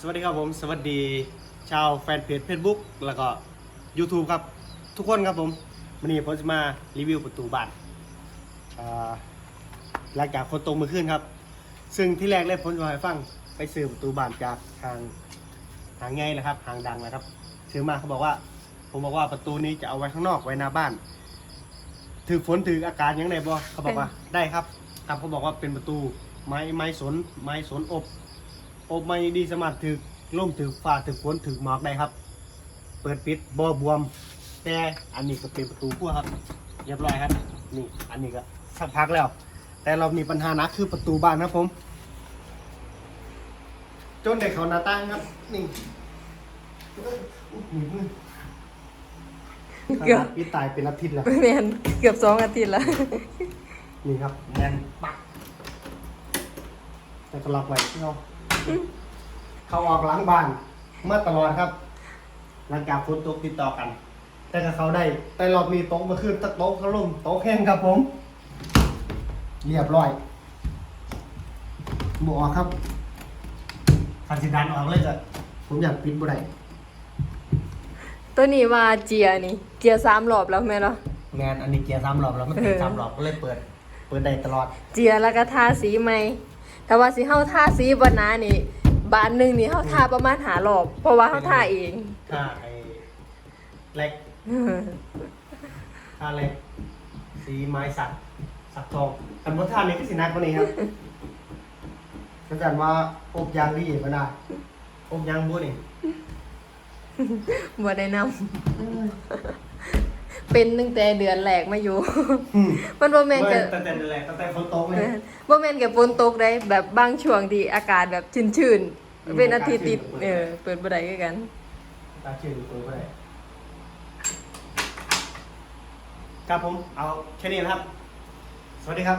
สวัสดีครับผมสวัสดีชาวแฟนเพจ Facebook แล้วก็ YouTube ครับ ทุกคนครับผมวันนี้ผมจะมารีวิวประตูบ้านอ่าหลังจากคนตรงมือขึ้นครับ ซึ่งที่แรกเลยผมจะมาให้ฟังไปซื้อประตูบ้านจากทางทางไงนะครับทางดังนะครับซื้อมาเขาบอกว่า ผมบอกว่าประตูนี้จะเอาไว้ข้างนอกไว้หน้าบ้านถือฝนถืออากาศยังไงบ่เขาบอกว่าได้ครับครับเขาบอกว่าเป็นประตูไม้ไม้สนไม้สนอบ อบไม่ดีสามารถถือล่มถือฟ้าถือฝนถือหมอกได้ครับ เปิดปิดบ่บวม แต่อันนี้ก็เป็นประตูขั้วครับ เรียบร้อยครับ นี่อันนี้ก็สักพักแล้ว แต่เรามีปัญหาหนักคือประตูบ้านครับผม จนได้เขาหน้าต่างครับ นี่อุ๊ยมือมือเกือบพี่ตายเป็นอาทิตย์แล้วแมนเกือบสองอาทิตย์แล้ว นี่ครับแน่นปักแต่ก็ล็อกไว้ที่เขา เขาออกหล้างบ้านเมื่อตลอดครับ หลังจากฝนตกติดต่อกัน แต่ก็เขาได้ แต่รอบนี้ตกมาขึ้นตะโต๊ะเขาลงโต๊ะแห้งครับผม เรียบร้อยบออกครับคันสิดันออกเลยจ้ะผมอยากปิดบ่ได้ตัวนี้ว่าเจียนี่ เจียสามรอบแล้วแม่นเนาะงานอันนี้เกียร์สามรอบแล้วมันติดเออสามรอบก็เลยเปิด เปิดได้ตลอด เจียแล้วก็ทาสีใหม่ แต่ว่าสิเฮาทาสีบ่หนานี่บานหนึงนี่เฮาทาประมาณหารอบ เพราะว่าเฮาทาเองถ้าไอ้เล็กท่าเล็กสีไม้สักสักทองอันบนท่านี้ก็สีนักกว่านี้ครับอาจารย์ว่าอบยางดีก็ได้อบยางบัวนี่บ่ได้นำ เป็นตั้งแต่เดือนแรกมาอยู่ มันบ่แม่นเมื่จะอตั้งแต่แรกตั้งแต่ฝนตกเลยบ่แม่นกับฝนตกได้แบบบางช่วงที่อากาศแบบชื้นอืมๆเป็นอาทิตย์ติดอากาศชื้นเออเปิดบ่ได้คือกันตาชื่อเปิดไปได้ครับผมเอาแค่นี้นะครับ สวัสดีครับ